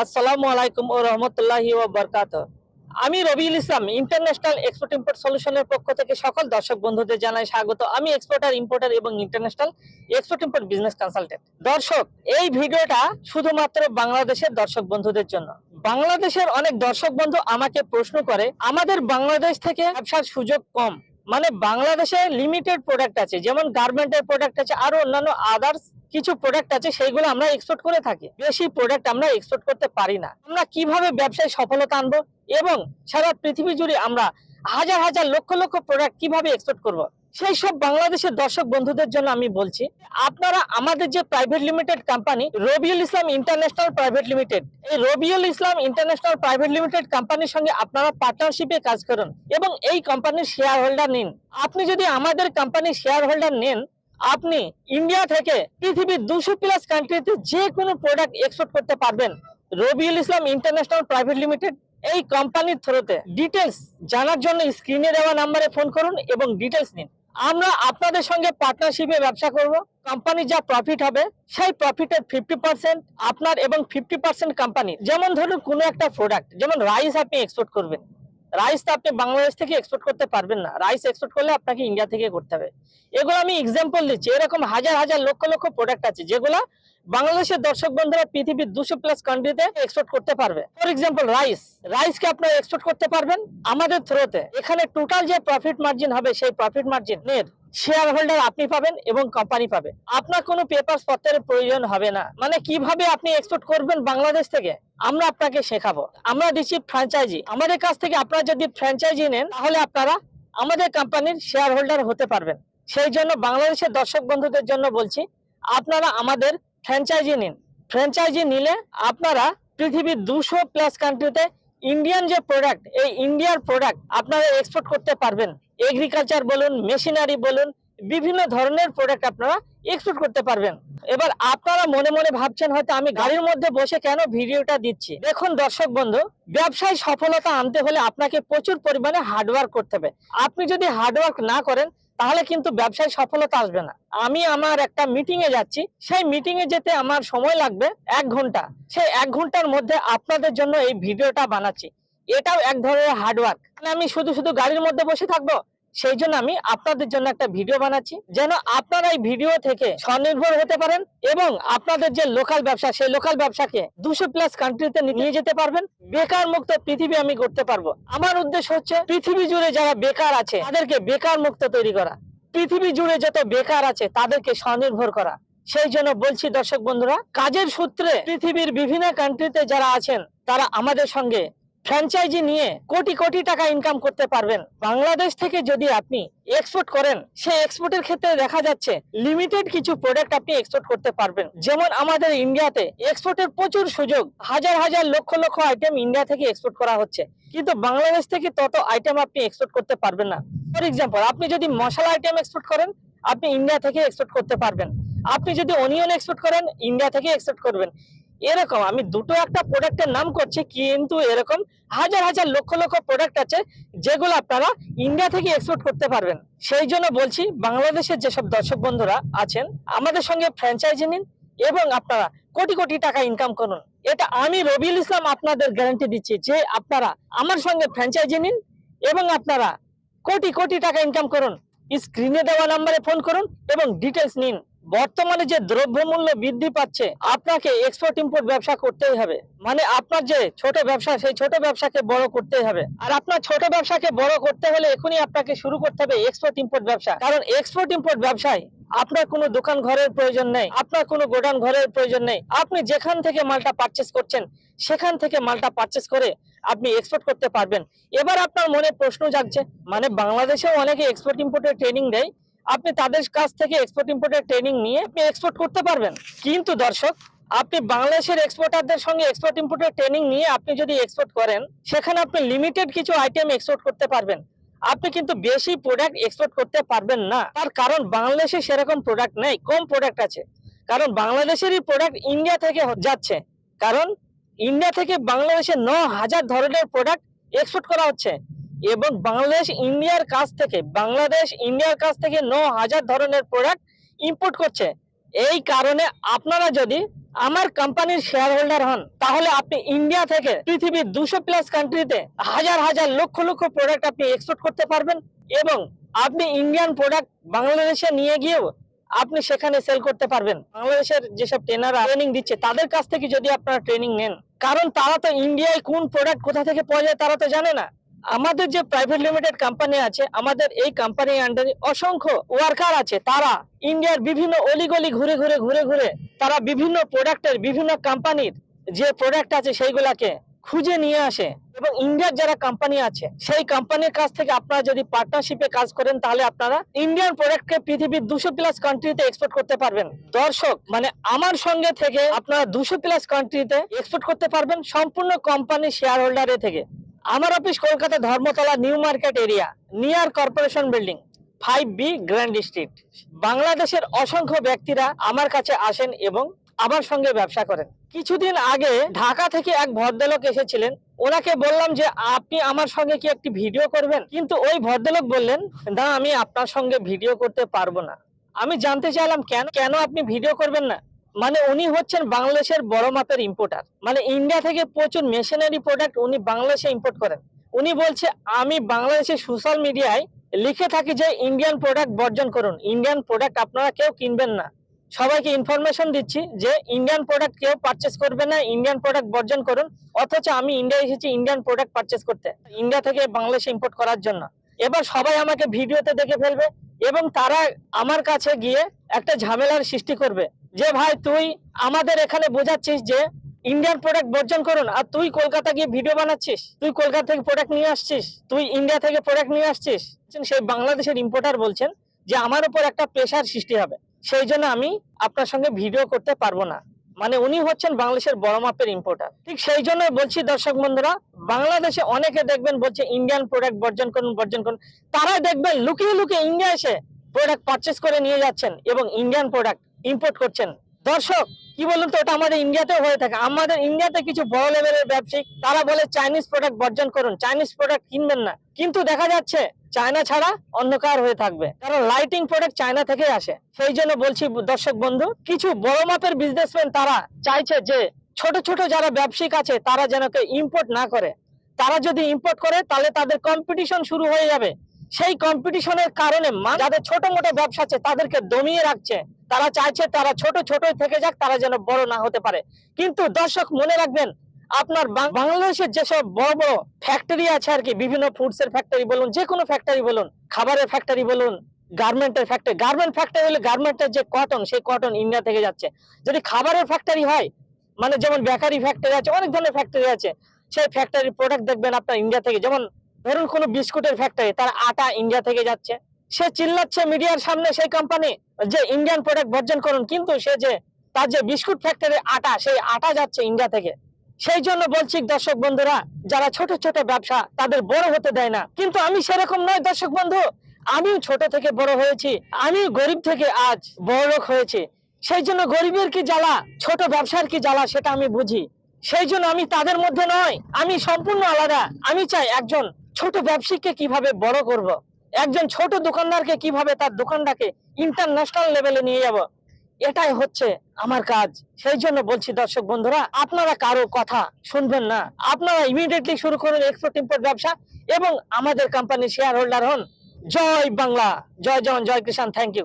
আসসালামু আলাইকুম ও রহমতুল্লাহি ও বরকাত। আমি Rabiul Islam, international export import সলিউশনের পক্ষ থেকে সকল দর্শক বন্ধুদের জানাই স্বাগত। আমি এক্সপোর্টার, ইম্পোর্টার এবং international export import business consultant. দর্শক, এই ভিডিওটা শুধুমাত্র বাংলাদেশের দর্শক বন্ধুদের জন্য। বাংলাদেশের অনেক দর্শক বন্ধু আমাকে প্রশ্ন করে, আমাদের বাংলাদেশ থেকে ব্যবসার সুযোগ কম? মানে বাংলাদেশে লিমিটেড প্রোডাক্ট আছে, যেমন গার্মেন্টের প্রোডাক্ট আছে, আরও অন্যান্য আদার্স কিছু প্রোডাক্ট আছে সেইগুলো আমরা এক্সপোর্ট করে থাকি। বেশি প্রোডাক্ট আমরা এক্সপোর্ট করতে পারি না। আমরা কীভাবে ব্যবসায় সফলতা আনব এবং সারা পৃথিবী জুড়ে আমরা হাজার হাজার লক্ষ লক্ষ প্রোডাক্ট কীভাবে এক্সপোর্ট করব? সেই সব বাংলাদেশের দর্শক বন্ধুদের জন্য আমি বলছি, আপনারা আমাদের যে private limited company Rabiul Islam international private limited এই Rabiul Islam international private limited কোম্পানির সঙ্গে আপনারা পার্টনারশিপে কাজ করুন এবং এই কোম্পানির শেয়ার হোল্ডার নিন। আপনি যদি আমাদের কোম্পানির শেয়ার হোল্ডার নেন আপনি ইন্ডিয়া থেকে পৃথিবীর দুশো প্লাস কান্ট্রিতে যে কোনো প্রোডাক্ট এক্সপোর্ট করতে পারবেন। Rabiul Islam international private limited এই কোম্পানির থ্রুতে ডিটেলস জানার জন্য স্ক্রিনে দেওয়া নাম্বারে ফোন করুন এবং ডিটেলস নিন। আমরা আপনাদের সঙ্গে পার্টনারশিপে ব্যবসা করব। কোম্পানির যা প্রফিট হবে, সেই প্রফিটের ফিফটি পার্সেন্ট আপনার এবং ফিফটি পার্সেন্ট কোম্পানি যেমন ধরুন কোনো একটা প্রোডাক্ট যেমন রাইস আপনি এক্সপোর্ট করবেন। রাইস তো আপনি বাংলাদেশ থেকে এক্সপোর্ট করতে পারবেন না। রাইস এক্সপোর্ট করলে আপনাকে ইন্ডিয়া থেকে করতে হবে। এগুলো আমি এক্সাম্পল দিচ্ছি। এরকম হাজার হাজার লক্ষ লক্ষ প্রোডাক্ট আছে যেগুলো বাংলাদেশের দর্শক বন্ধুরা পৃথিবীর দুশো প্লাস কান্ট্রিতে এক্সপোর্ট করতে পারবে। ফর এক্সাম্পল রাইস রাইসকে আপনারা এক্সপোর্ট করতে পারবেন আমাদের থ্রোতে এখানে টোটাল যে প্রফিট মার্জিন হবে, সেই প্রফিট মার্জিন এর শেয়ার হোল্ডার আপনি পাবেন এবং কোম্পানি পাবে। আপনার কোনো পেপার পত্রের প্রয়োজন হবে না। মানে কীভাবে আপনি এক্সপোর্ট করবেন বাংলাদেশ থেকে, আমরা আপনাকে শেখাবো। আমরা দিচ্ছি ফ্র্যাঞ্চাইজি আমাদের কাছ থেকে আপনারা যদি ফ্র্যাঞ্চাইজি নেন, তাহলে আপনারা আমাদের কোম্পানির শেয়ার হোল্ডার হতে পারবেন। সেই জন্য বাংলাদেশের দর্শক বন্ধুদের জন্য বলছি, আপনারা আমাদের ফ্র্যাঞ্চাইজি নিন। ফ্র্যাঞ্চাইজি নিলে আপনারা পৃথিবীর দুশো প্লাস কান্ট্রিতে ইন্ডিয়ান যে প্রোডাক্ট এই ইন্ডিয়ার প্রোডাক্ট আপনারা এক্সপোর্ট করতে পারবেন। এগ্রিকালচার বলুন মেশিনারি বলুন, বিভিন্ন ধরনের প্রোডাক্ট আপনারা এক্সপোর্ট করতে পারবেন। এবার আপনারা মনে মনে ভাবছেন, হয়তো আমি গাড়ির মধ্যে বসে কেন ভিডিওটা দিচ্ছি? দেখুন দর্শক বন্ধু, ব্যবসায় সফলতা আনতে হলে আপনাকে প্রচুর পরিমাণে হার্ডওয়ার্ক করতে হবে। আপনি যদি হার্ডওয়ার্ক না করেন তাহলে কিন্তু ব্যবসায় সফলতা আসবে না। আমি আমার একটা মিটিং এ যাচ্ছি, সেই মিটিং এ যেতে আমার সময় লাগবে এক ঘণ্টা। সেই এক ঘণ্টার মধ্যে আপনাদের জন্য এই ভিডিওটা বানাচ্ছি। এটাও এক ধরনের হার্ডওয়ার্ক আমি শুধু শুধু গাড়ির মধ্যে বসে থাকব? সেই জন্য আমি আপনাদের জন্য একটা ভিডিও বানাচ্ছি। যেন আপনারা এই ভিডিও থেকে স্বনির্ভর হতে পারেন এবং আপনাদের যে লোকাল ব্যবসা, সেই লোকাল ব্যবসাকে দুশো প্লাস কান্ট্রিতে নিয়ে যেতে পারবেন। বেকার মুক্ত পৃথিবী আমি করতে পারব। আমার উদ্দেশ্য হচ্ছে পৃথিবী জুড়ে যারা বেকার আছে, তাদেরকে বেকার মুক্ত তৈরি করা। পৃথিবী জুড়ে যত বেকার আছে, তাদেরকে স্বনির্ভর করা। সেই জন্য বলছি দর্শক বন্ধুরা, কাজের সূত্রে পৃথিবীর বিভিন্ন কান্ট্রিতে যারা আছেন, তারা আমাদের সঙ্গে ফ্র্যাঞ্চাইজি নিয়ে কোটি কোটি টাকা ইনকাম করতে পারবেন। বাংলাদেশ থেকে যদি আপনি এক্সপোর্ট করেন সেই এক্সপোর্টের ক্ষেত্রে দেখা যাচ্ছে লিমিটেড কিছু প্রোডাক্ট আপনি এক্সপোর্ট করতে পারবেন। যেমন আমাদের ইন্ডিয়াতে এক্সপোর্টের প্রচুর সুযোগ। হাজার হাজার লক্ষ লক্ষ আইটেম ইন্ডিয়া থেকে এক্সপোর্ট করা হচ্ছে। কিন্তু বাংলাদেশ থেকে তত আইটেম আপনি এক্সপোর্ট করতে পারবেন না। ফর এক্সাম্পল আপনি যদি মশলা আইটেম এক্সপোর্ট করেন, আপনি ইন্ডিয়া থেকে এক্সপোর্ট করতে পারবেন। আপনি যদি অনিয়ন এক্সপোর্ট করেন ইন্ডিয়া থেকে এক্সপোর্ট করবেন। এরকম, আমি দুটো একটা প্রোডাক্টের নাম করছি, কিন্তু এরকম হাজার হাজার লক্ষ লক্ষ প্রোডাক্ট আছে, যেগুলো আপনারা ইন্ডিয়া থেকে এক্সপোর্ট করতে পারবেন। সেই জন্য বলছি, বাংলাদেশের যেসব দর্শক বন্ধুরা আছেন, আমাদের সঙ্গে ফ্র্যাঞ্চাইজি নিন এবং আপনারা কোটি কোটি টাকা ইনকাম করুন। এটা আমি রবিউল ইসলাম আপনাদের গ্যারান্টি দিচ্ছি যে আপনারা আমার সঙ্গে ফ্র্যাঞ্চাইজি নিন এবং আপনারা কোটি কোটি টাকা ইনকাম করুন। স্ক্রিনে দেওয়া নাম্বারে ফোন করুন এবং ডিটেলস নিন। বর্তমানে যে দ্রব্যমূল্য বৃদ্ধি পাচ্ছে, আপনাকে এক্সপোর্ট ইম্পোর্ট ব্যবসা করতেই হবে। মানে আপনার যে ছোট ব্যবসা, সেই ছোট ব্যবসাকে বড় করতেই হবে। আর আপনার ছোট ব্যবসাকে বড় করতে হলে এখনই আপনাকে শুরু করতে হবে এক্সপোর্ট ইম্পোর্ট ব্যবসা। কারণ এক্সপোর্ট ইম্পোর্ট ব্যবসায় আপনার কোনো দোকান ঘরের প্রয়োজন নেই, আপনার কোনো গোডাউন ঘরের প্রয়োজন নেই। আপনি যেখান থেকে মালটা পারচেস করছেন, সেখান থেকে মালটা পারচেস করে আপনি এক্সপোর্ট করতে পারবেন। এবার আপনার মনে প্রশ্ন জাগছে মানে বাংলাদেশেও অনেকে এক্সপোর্ট ইম্পোর্টের ট্রেনিং দেয় আপনি তাদের কাছ থেকে এক্সপোর্ট ইম্পোর্টের ট্রেনিং নিয়ে আপনি এক্সপোর্ট করতে পারবেন। কিন্তু দর্শক, আপনি বাংলাদেশের এক্সপোর্টারদের সঙ্গে এক্সপোর্ট ইম্পোর্টের ট্রেনিং নিয়ে আপনি যদি এক্সপোর্ট করেন, সেখানে আপনি লিমিটেড কিছু আইটেম এক্সপোর্ট করতে পারবেন। আপনি কিন্তু বেশি প্রোডাক্ট এক্সপোর্ট করতে পারবেন না। তার কারণ বাংলাদেশে সেরকম প্রোডাক্ট নেই, কম প্রোডাক্ট আছে। কারণ বাংলাদেশেরই প্রোডাক্ট ইন্ডিয়া থেকে যাচ্ছে। কারণ ইন্ডিয়া থেকে বাংলাদেশে ন হাজার ধরনের প্রোডাক্ট এক্সপোর্ট করা হচ্ছে। এবং বাংলাদেশ ইন্ডিয়ার কাছ থেকে, বাংলাদেশ ইন্ডিয়ার কাছ থেকে ন হাজার ধরনের প্রোডাক্ট ইম্পোর্ট করছে। এই কারণে আপনারা যদি আমার কোম্পানির শেয়ার হোল্ডার হন, তাহলে আপনি ইন্ডিয়া থেকে পৃথিবীর দুশো প্লাস কান্ট্রিতে হাজার হাজার লক্ষ লক্ষ প্রোডাক্ট আপনি এক্সপোর্ট করতে পারবেন এবং আপনি ইন্ডিয়ান প্রোডাক্ট বাংলাদেশে নিয়ে গিয়েও আপনি সেখানে সেল করতে পারবেন। বাংলাদেশের যেসব ট্রেনাররা ট্রেনিং দিচ্ছে, তাদের কাছ থেকে যদি আপনারা ট্রেনিং নেন, কারণ তারা তো ইন্ডিয়ায় কোন প্রোডাক্ট কোথা থেকে পাওয়া যায় তারা তো জানে না। আমাদের যে প্রাইভেট লিমিটেড কোম্পানি আছে, আমাদের এই কোম্পানির আন্ডারে অসংখ্য ওয়ার্কার আছে। তারা ইন্ডিয়ার বিভিন্ন অলিগলি ঘুরে ঘুরে ঘুরে ঘুরে তারা বিভিন্ন প্রোডাক্টের বিভিন্ন কোম্পানির যে প্রোডাক্ট আছে সেইগুলাকে খুঁজে নিয়ে আসে। এবং ইন্ডিয়ার যারা কোম্পানি আছে, সেই কোম্পানির কাছ থেকে আপনারা যদি পার্টনারশিপে কাজ করেন, তাহলে আপনারা ইন্ডিয়ান প্রোডাক্টকে পৃথিবীর দুশো প্লাস কান্ট্রিতে এক্সপোর্ট করতে পারবেন। দর্শক মানে আমার সঙ্গে থেকে আপনারা দুশো প্লাস কান্ট্রিতে এক্সপোর্ট করতে পারবেন সম্পূর্ণ কোম্পানি শেয়ার হোল্ডারে থেকে। আমার office Kolkata Dharmatala, new market area, near corporation building, five B grand street. বাংলাদেশের অসংখ্য ব্যক্তিরা আমার কাছে আসেন এবং আমার সঙ্গে ব্যবসা করেন। কিছুদিন আগে ঢাকা থেকে এক ভদ্রলোক এসেছিলেন। ওনাকে বললাম যে, আপনি আমার সঙ্গে কি একটি ভিডিও করবেন? কিন্তু ওই ভদ্রলোক বললেন, না, আমি আপনার সঙ্গে ভিডিও করতে পারব না। আমি জানতে চাইলাম, কেন কেন আপনি ভিডিও করবেন না? মানে উনি হচ্ছেন বাংলাদেশের বড় মাপের ইম্পোর্টার মানে ইন্ডিয়া থেকে প্রচুর মেশিনারি প্রোডাক্ট উনি বাংলাদেশে ইম্পোর্ট করেন। উনি বলছে, আমি বাংলাদেশের সোশ্যাল মিডিয়ায় লিখে থাকি যে ইন্ডিয়ান প্রোডাক্ট বর্জন করুন। ইন্ডিয়ান প্রোডাক্ট আপনারা কেউ কিনবেন না। সবাইকে ইনফরমেশন দিচ্ছি যে ইন্ডিয়ান প্রোডাক্ট কেউ পারচেস করবে না ইন্ডিয়ান প্রোডাক্ট বর্জন করুন। অথচ আমি ইন্ডিয়া এসেছি ইন্ডিয়ান প্রোডাক্ট পারচেস করতে ইন্ডিয়া থেকে বাংলাদেশে ইম্পোর্ট করার জন্য। এবার সবাই আমাকে ভিডিওতে দেখে ফেলবে এবং তারা আমার কাছে গিয়ে একটা ঝামেলার সৃষ্টি করবে। যে ভাই, তুই আমাদের এখানে বোঝাচ্ছিস যে ইন্ডিয়ান প্রোডাক্ট বর্জন করুন, আর তুই কলকাতা গিয়ে ভিডিও বানাচ্ছিস, তুই কলকাতা থেকে প্রোডাক্ট নিয়ে আসছিস, তুই ইন্ডিয়া থেকে প্রোডাক্ট নিয়ে আসছিস। সেই বাংলাদেশের ইম্পোর্টার বলছেন যে আমার উপর একটা প্রেশার সৃষ্টি হবে। সেই জন্য আমি আপনার সঙ্গে ভিডিও করতে পারব না। মানে উনি হচ্ছেন বাংলাদেশের বড় মাপের ইম্পোর্টার ঠিক সেই জন্য বলছি, দর্শক বন্ধুরা, বাংলাদেশে অনেকে দেখবেন বলছে ইন্ডিয়ান প্রোডাক্ট বর্জন করুন বর্জন করুন। তারা দেখবেন লুকিয়ে লুকিয়ে ইন্ডিয়া এসে প্রোডাক্ট পারচেস করে নিয়ে যাচ্ছেন, এবং ইন্ডিয়ান প্রোডাক্ট ইম্পোর্ট করছেন। দর্শক, কি বলুন তো ওটা আমাদের ইন্ডিয়াতেও হয়ে থাকে। আমাদের ইন্ডিয়াতে কিছু বড় লেভেলের ব্যবসায়িক, তারা বলে চাইনিজ প্রোডাক্ট বর্জন করুন। চাইনিজ প্রোডাক্ট কিনবেন না। কিন্তু দেখা যাচ্ছে চায়না ছাড়া অন্ধকার হয়ে থাকবে। কারণ লাইটিং প্রোডাক্ট চায়না থেকে আসে। সেই জন্য বলছি, দর্শক বন্ধু, কিছু বড় মাপের বিজনেসম্যান তারা চাইছে যে, ছোট ছোট যারা ব্যবসায়িক আছে, তারা যেন ইম্পোর্ট না করে। তারা যদি ইম্পোর্ট করে, তাহলে তাদের কম্পিটিশন শুরু হয়ে যাবে। সেই কম্পিটিশনের কারণে যাদের ছোট মোটো ব্যবসা আছে, তাদেরকে দমিয়ে রাখছে। তারা চাইছে তারা ছোট ছোটই থেকে যাক, তারা যেন বড় না হতে পারে। কিন্তু দর্শক, মনে রাখবেন, আপনার বাংলাদেশের যেসব বড় বড় ফ্যাক্টরি আছে আর কি, বিভিন্ন ফুডস এর ফ্যাক্টরি বলুন যে কোনো ফ্যাক্টরি বলুন, খাবারের ফ্যাক্টরি বলুন গার্মেন্টের ফ্যাক্টরি গার্মেন্ট ফ্যাক্টরি হলে গার্মেন্টের যে কটন সেই কটন ইন্ডিয়া থেকে যাচ্ছে। যদি খাবারের ফ্যাক্টরি হয় মানে যেমন বেকারি ফ্যাক্টরি আছে, অনেক ধরনের ফ্যাক্টরি আছে, সেই ফ্যাক্টরি প্রোডাক্ট দেখবেন আপনার ইন্ডিয়া থেকে, যেমন ধরুন কোনো বিস্কুটের ফ্যাক্টরি তার আটা ইন্ডিয়া থেকে যাচ্ছে। সে চিল্লাচ্ছে মিডিয়ার সামনে সেই কোম্পানি যে ইন্ডিয়ান প্রোডাক্ট বর্জন করুন, কিন্তু সে যে, তার যে বিস্কুট ফ্যাক্টরির আটা, সেই আটা যাচ্ছে ইন্ডিয়া থেকে। সেই জন্য বলছি দর্শক বন্ধুরা, যারা ছোট ছোট ব্যবসা, তাদের বড় হতে দেয় না। কিন্তু আমি সেরকম নয় দর্শক বন্ধু। আমিও ছোট থেকে বড় হয়েছি। আমি গরিব থেকে আজ বড় লোক হয়েছি। সেই জন্য গরিবের কি জ্বালা, ছোট ব্যবসার কি জ্বালা, সেটা আমি বুঝি। সেই জন্য আমি তাদের মধ্যে নয়। আমি সম্পূর্ণ আলাদা। আমি চাই একজন ছোট ব্যবসায়ীকে কীভাবে বড় করব। একজন ছোট দোকানদারকে কীভাবে তার দোকানটাকে ইন্টারন্যাশনাল লেভেলে নিয়ে যাব? এটাই হচ্ছে আমার কাজ। সেই জন্য বলছি, দর্শক বন্ধুরা, আপনারা কারও কথা শুনবেন না। আপনারা ইমিডিয়েটলি শুরু করুন এক্সপোর্ট ইম্পোর্ট ব্যবসা এবং আমাদের কোম্পানির শেয়ার হোল্ডার হন। জয় বাংলা। জয় জন জয় কিষান থ্যাংক ইউ